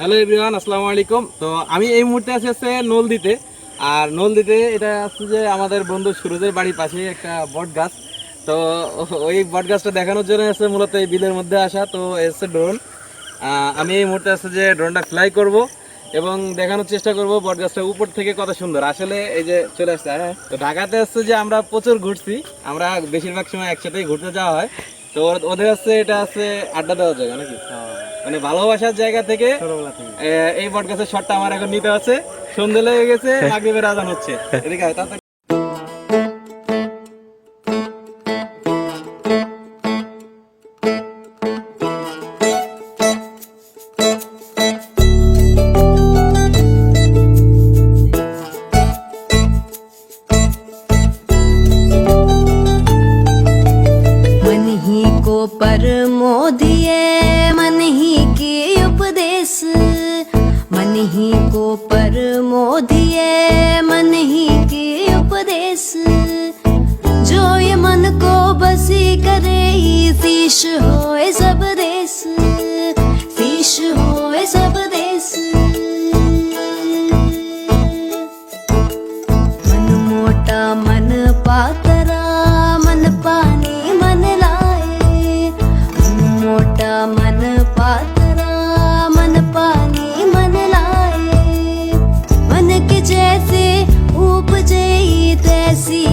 Hello everyone, আসসালামু আলাইকুম। তো আমি এই মুহূর্তে আছি হচ্ছে নলদিতে। আর নলদিতে এটা হচ্ছে যে আমাদের বন্ধু সুরজের বাড়ির পাশে একটা বট গাছ তো ওই বট গাছটা দেখানোর জন্য হচ্ছে মূলত এই বিলের মধ্যে আসা। তো এ হচ্ছে ড্রোন আমি এই মুহূর্তে হচ্ছে যে ড্রোনটা ফ্লাই করব এবং দেখানোর চেষ্টা করব বট গাছটা উপর থেকে কত সুন্দর। আসলে এই যে চলে আসছে হ্যাঁ? তো ঢাকাতে হচ্ছে যে আমরা প্রচুর ঘুরছি। আমরা বেশিরভাগ সময় একসাথেই ঘুরতে যাওয়া হয়। তো ওদের হচ্ছে এটা হচ্ছে আড্ডা দেওয়ার জায়গা নাকি? মানে ভালোবাসার জায়গা থেকে এ, এই বট গাছের শটটা আমার এখন নিতে হচ্ছে সন্ধে লেগে গেছে মাগরিবের আজান হচ্ছে এদিকে আয়, তাড়াতাড়ি। मन ही को परमो दिए ही को पर दिए मन ही के उपदेश। जो ये मन को बसी करे शीश होए सब देश। शीश होए सब देश। मन मोटा मन पातरा जैसे उपजे तैसी